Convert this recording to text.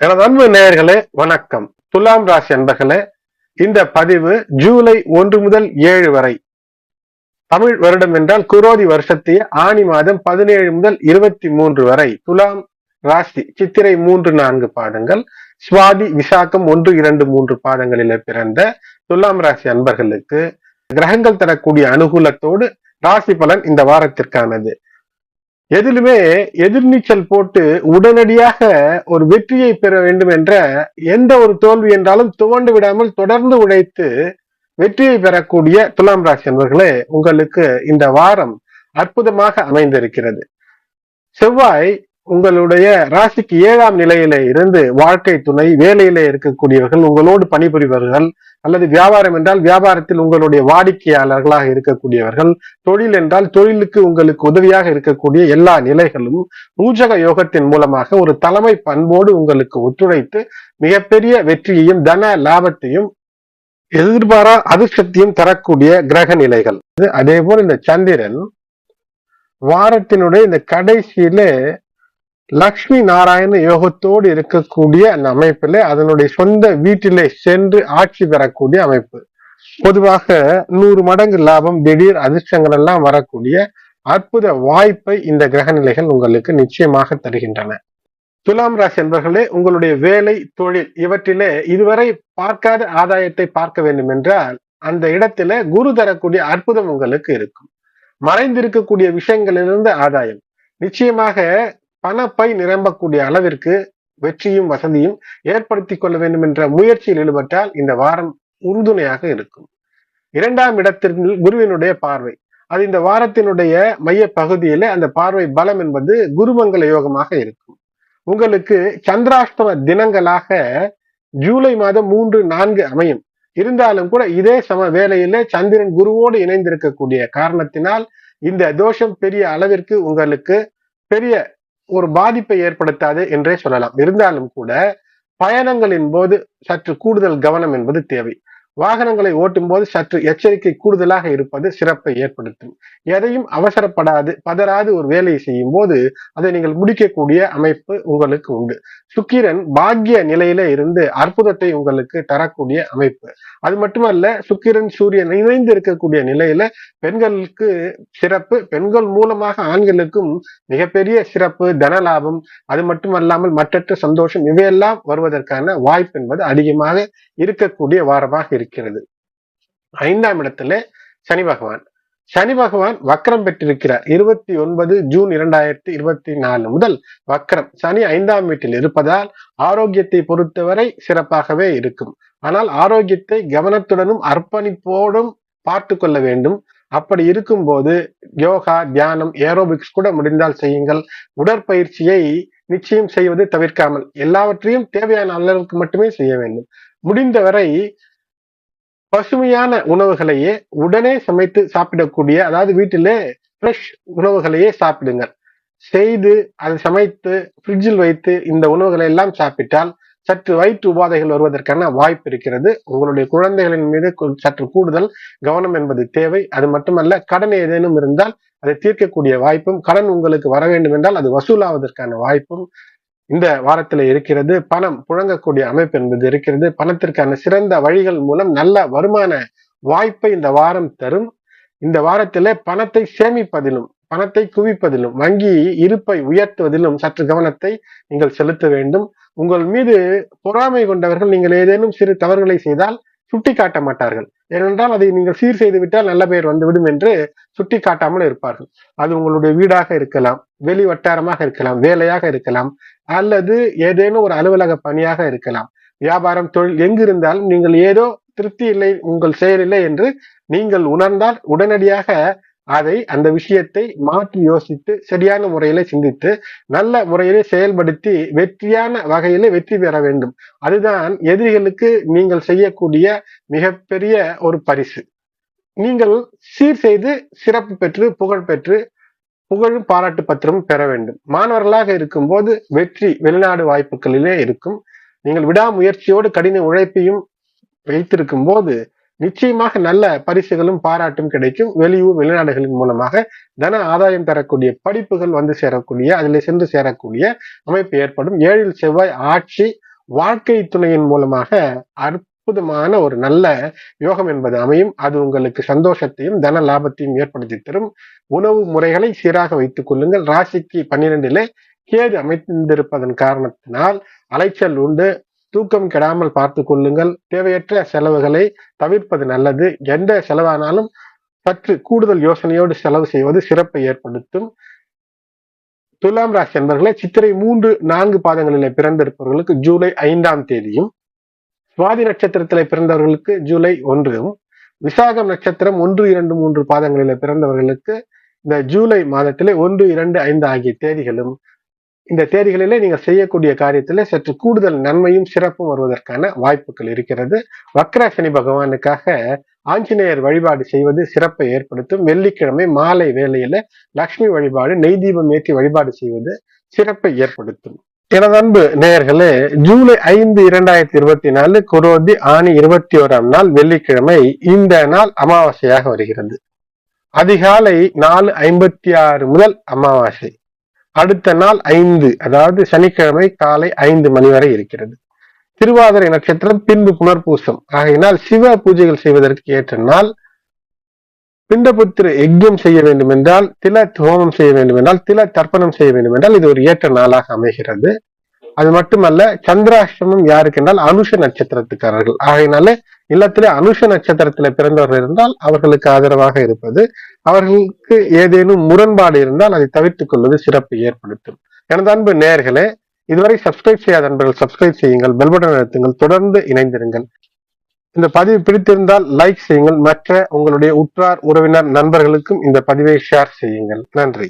எனது அன்பு நேயர்களே வணக்கம். துலாம் ராசி அன்பர்களே இந்த பதிவு ஜூலை ஒன்று முதல் ஏழு வரை. தமிழ் வருடம் என்றால் குரோதி வருஷத்திய ஆணி மாதம் பதினேழு முதல் இருபத்தி மூன்று வரை. துலாம் ராசி சித்திரை மூன்று நான்கு பாதங்கள் சுவாதி விசாக்கம் ஒன்று இரண்டு மூன்று பாதங்களிலே பிறந்த துலாம் ராசி அன்பர்களுக்கு கிரகங்கள் தரக்கூடிய அனுகூலத்தோடு ராசி பலன் இந்த வாரத்திற்கானது. எதிலுமே எதிர்நீச்சல் போட்டு உடனடியாக ஒரு வெற்றியை பெற வேண்டும் என்ற எந்த ஒரு தோல்வி என்றாலும் துவண்டு விடாமல் தொடர்ந்து உழைத்து வெற்றியை பெறக்கூடிய துலாம் ராசி என்பர்களே உங்களுக்கு இந்த வாரம் அற்புதமாக அமைந்திருக்கிறது. செவ்வாய் உங்களுடைய ராசிக்கு ஏழாம் நிலையில இருந்து வாழ்க்கை துணை வேலையில இருக்கக்கூடியவர்கள் உங்களோடு பணிபுரிபவர்கள் அல்லது வியாபாரம் என்றால் வியாபாரத்தில் உங்களுடைய வாடிக்கையாளர்களாக இருக்கக்கூடியவர்கள் தொழில் என்றால் தொழிலுக்கு உங்களுக்கு உதவியாக இருக்கக்கூடிய எல்லா நிலைகளும் பூஜக யோகத்தின் மூலமாக ஒரு தலைமை பண்போடு உங்களுக்கு ஒத்துழைத்து மிகப்பெரிய வெற்றியையும் தன லாபத்தையும் எதிர்பாரா அதிர்ஷ்டத்தையும் தரக்கூடிய கிரக நிலைகள். அதே போல் இந்த சந்திரன் வாரத்தினுடைய இந்த கடைசியில லக்ஷ்மி நாராயண யோகத்தோடு இருக்கக்கூடிய அந்த அமைப்பில அதனுடைய சொந்த வீட்டிலே சென்று ஆட்சி பெறக்கூடிய அமைப்பு. பொதுவாக நூறு மடங்கு லாபம் திடீர் அதிர்ஷ்டங்கள் எல்லாம் வரக்கூடிய அற்புத வாய்ப்பை இந்த கிரக நிலைகள் உங்களுக்கு நிச்சயமாக தருகின்றன. துலாம் ராசி என்பர்களே உங்களுடைய வேலை தொழில் இவற்றிலே இதுவரை பார்க்காத ஆதாயத்தை பார்க்க வேண்டும் என்றால் அந்த இடத்துல குரு தரக்கூடிய அற்புதம் உங்களுக்கு இருக்கும். மறைந்திருக்கக்கூடிய விஷயங்களிலிருந்து ஆதாயம். நிச்சயமாக பணப்பை நிரம்பக்கூடிய அளவிற்கு வெற்றியும் வசதியும் ஏற்படுத்தி கொள்ள வேண்டும் என்ற முயற்சியில் ஈடுபட்டால் இந்த வாரம் உறுதுணையாக இருக்கும். இரண்டாம் இடத்திற்கு குருவினுடைய பார்வை. அது இந்த வாரத்தினுடைய மைய பகுதியில அந்த பார்வை பலம் என்பது குருமங்கல யோகமாக இருக்கும். உங்களுக்கு சந்திராஷ்டம தினங்களாக ஜூலை மாதம் மூன்று நான்கு அமையும். இருந்தாலும் கூட இதே சம வேலையில சந்திரன் குருவோடு இணைந்திருக்கக்கூடிய காரணத்தினால் இந்த தோஷம் பெரிய அளவிற்கு உங்களுக்கு பெரிய ஒரு பாதிப்பை ஏற்படுத்தாது என்றே சொல்லலாம். இருந்தாலும் கூட பயணங்களின் போது சற்று கூடுதல் கவனம் என்பது தேவை. வாகனங்களை ஓட்டும் போது சற்று எச்சரிக்கை கூடுதலாக இருப்பது சிறப்பை ஏற்படுத்தும். எதையும் அவசரப்படாது பதறாது ஒரு வேலையை செய்யும் போது அதை நீங்கள் முடிக்கக்கூடிய அமைப்பு உங்களுக்கு உண்டு. சுக்கிரன் பாக்கிய நிலையில இருந்து அற்புதத்தை உங்களுக்கு தரக்கூடிய அமைப்பு. அது மட்டுமல்ல சுக்கிரன் சூரியன் இணைந்து இருக்கக்கூடிய நிலையில பெண்களுக்கு சிறப்பு பெண்கள் மூலமாக ஆண்களுக்கும் மிகப்பெரிய சிறப்பு தன லாபம் அது மட்டுமல்லாமல் மற்றற்ற சந்தோஷம் இவையெல்லாம் வருவதற்கான வாய்ப்பு என்பது அதிகமாக இருக்கக்கூடிய வாரமாக இருக்கிறது. ஐந்தாம் இடத்துல சனி பகவான். சனி பகவான் வக்கரம் பெற்றிருக்கிறார். இருபத்தி ஒன்பது ஜூன் இரண்டாயிரத்தி இருபத்தி நாலு முதல் வக்கரம் சனி ஐந்தாம் வீட்டில் இருப்பதால் ஆரோக்கியத்தை பொறுத்தவரை சிறப்பாகவே இருக்கும். ஆனால் ஆரோக்கியத்தை கவனத்துடனும் அர்ப்பணிப்போடும் பார்த்து கொள்ள வேண்டும். அப்படி இருக்கும்போது யோகா தியானம் ஏரோபிக்ஸ் கூட முடிந்தால் செய்யுங்கள். உடற்பயிற்சியை நிச்சயம் செய்வது தவிர்க்காமல் எல்லாவற்றையும் தேவையான அளவுக்கு மட்டுமே செய்ய வேண்டும். முடிந்தவரை பசுமையான உணவுகளையே உடனே சமைத்து சாப்பிடக்கூடிய அதாவது வீட்டிலே ஃப்ரெஷ் உணவுகளையே சாப்பிடுங்க செய்து அதை சமைத்து ஃப்ரிட்ஜில் வைத்து இந்த உணவுகளை எல்லாம் சாப்பிட்டால் சற்று வயிற்று உபாதைகள் வருவதற்கான வாய்ப்பு இருக்கிறது. உங்களுடைய குழந்தைகளின் மீது சற்று கூடுதல் கவனம் என்பது தேவை. அது மட்டுமல்ல கடன் ஏதேனும் இருந்தால் அதை தீர்க்கக்கூடிய வாய்ப்பும் கடன் உங்களுக்கு வர வேண்டும் என்றால் அது வசூலாவதற்கான வாய்ப்பும் இந்த வாரத்துல இருக்கிறது பணம் புழங்கக்கூடிய அமைப்பு என்பது இருக்கிறது. பணத்திற்கான சிறந்த வழிகள் மூலம் நல்ல வருமான வாய்ப்பை இந்த வாரம் தரும். இந்த வாரத்திலே பணத்தை சேமிப்பதிலும் பணத்தை குவிப்பதிலும் வங்கி இருப்பை உயர்த்துவதிலும் சற்று கவனத்தை நீங்கள் செலுத்த வேண்டும். உங்கள் மீது பொறாமை கொண்டவர்கள் நீங்கள் ஏதேனும் சிறு தவறுகளை செய்தால் சுட்டி காட்ட மாட்டார்கள். ஏனென்றால் அதை நீங்கள் சீர் செய்து விட்டால் நல்ல பெயர் வந்துவிடும் என்று சுட்டி காட்டாமல் இருப்பார்கள். அது உங்களுடைய வீடாக இருக்கலாம் வெளி வட்டாரமாக இருக்கலாம் வேலையாக இருக்கலாம் அல்லது ஏதேனும் ஒரு அலுவலக பணியாக இருக்கலாம். வியாபாரம் தொழில் எங்கு இருந்தாலும் நீங்கள் ஏதோ திருப்தி இல்லை உங்கள் செயல் இல்லை என்று நீங்கள் உணர்ந்தால் உடனடியாக அதை அந்த விஷயத்தை மாற்றி யோசித்து சரியான முறையில சிந்தித்து நல்ல முறையிலே செயல்படுத்தி வெற்றியான வகையில வெற்றி பெற வேண்டும். அதுதான் எதிரிகளுக்கு நீங்கள் செய்யக்கூடிய மிகப்பெரிய ஒரு பரிசு. நீங்கள் சீர் செய்து சிறப்பு பெற்று புகழ் பெற்று புகழும் பாராட்டு பத்திரமும் பெற வேண்டும். மாணவர்களாக இருக்கும்போது வெற்றி வெளிநாடு வாய்ப்புகளிலே இருக்கும். நீங்கள் விடாமுயற்சியோடு கடின உழைப்பையும் வைத்திருக்கும் போது நிச்சயமாக நல்ல பரிசுகளும் பாராட்டும் கிடைக்கும். வெளியூர் வெளிநாடுகளின் மூலமாக தன ஆதாயம் தரக்கூடிய படிப்புகள் வந்து சேரக்கூடிய அதில் சென்று சேரக்கூடிய அமைப்பு ஏற்படும். ஏழில் செவ்வாய் ஆட்சி வாழ்க்கை துணையின் மூலமாக அற்புதமான ஒரு நல்ல யோகம் என்பது அமையும். அது உங்களுக்கு சந்தோஷத்தையும் தன லாபத்தையும் ஏற்படுத்தி தரும். உணவு முறைகளை சீராக வைத்துக் கொள்ளுங்கள். ராசிக்கு பன்னிரெண்டிலே கேது அமைந்திருப்பதன் காரணத்தினால் அலைச்சல் உண்டு. தூக்கம் கெடாமல் பார்த்து கொள்ளுங்கள். தேவையற்ற செலவுகளை தவிர்ப்பது நல்லது. எந்த செலவானாலும் சற்று கூடுதல் யோசனையோடு செலவு செய்வது சிறப்பை ஏற்படுத்தும். துலாம் ராசி என்பர்களை சித்திரை மூன்று நான்கு பாதங்களில் பிறந்திருப்பவர்களுக்கு ஜூலை ஐந்தாம் தேதியும் சுவாதி நட்சத்திரத்தில் பிறந்தவர்களுக்கு ஜூலை ஒன்றும் விசாகம் நட்சத்திரம் ஒன்று இரண்டு மூன்று பாதங்களில் பிறந்தவர்களுக்கு இந்த ஜூலை மாதத்திலே ஒன்று இரண்டு ஐந்து ஆகிய தேதிகளும் இந்த தேதிகளிலே நீங்கள் செய்யக்கூடிய காரியத்திலே சற்று கூடுதல் நன்மையும் சிறப்பும் வருவதற்கான வாய்ப்புகள் இருக்கிறது. வக்ர சனி பகவானுக்காக ஆஞ்சநேயர் வழிபாடு செய்வது சிறப்பை ஏற்படுத்தும். வெள்ளிக்கிழமை மாலை வேளையில லக்ஷ்மி வழிபாடு நெய் தீபம் ஏற்றி வழிபாடு செய்வது சிறப்பை ஏற்படுத்தும். எனது அன்பு நேயர்களே ஜூலை ஐந்து இரண்டாயிரத்தி இருபத்தி நாலு குரோதி ஆணி இருபத்தி ஓராம் நாள் வெள்ளிக்கிழமை இந்த நாள் அமாவாசையாக வருகிறது. அதிகாலை நாலு ஐம்பத்தி ஆறு முதல் அமாவாசை. அடுத்த நாள் ஐந்து அதாவது சனிக்கிழமை காலை ஐந்து மணி வரை இருக்கிறது. திருவாதிரை நட்சத்திரம் பின்பு புனர்பூசம். ஆகையினால் சிவ பூஜைகள் செய்வதற்கு ஏற்ற நாள் பிண்டபுத்திர யஜ்யம் செய்ய வேண்டும் என்றால் தில ஹோமம் செய்ய வேண்டும் என்றால் தில தர்ப்பணம் செய்ய வேண்டும் என்றால் இது ஒரு ஏற்ற நாளாக அமைகிறது. அது மட்டுமல்ல சந்திராஷ்டமம் யாருக்கு என்றால் அனுஷ நட்சத்திரத்துக்காரர்கள். ஆகையினால இல்லத்திலே அனுஷ நட்சத்திரத்தில பிறந்தவர்கள் இருந்தால் அவர்களுக்கு ஆதரவாக இருப்பது அவர்களுக்கு ஏதேனும் முரண்பாடு இருந்தால் அதை தவிர்த்துக் கொள்வது சிறப்பு ஏற்படுத்தும். எனது அன்பு நேர்களே இதுவரை சப்ஸ்கிரைப் செய்யாத நண்பர்கள் சப்ஸ்கிரைப் செய்யுங்கள் பெல் பட்டன் அழுத்துங்கள் தொடர்ந்து இணைந்திருங்கள். இந்த பதிவு பிடித்திருந்தால் லைக் செய்யுங்கள் மற்ற உங்களுடைய உற்றார் உறவினர் நண்பர்களுக்கும் இந்த பதிவை ஷேர் செய்யுங்கள். நன்றி.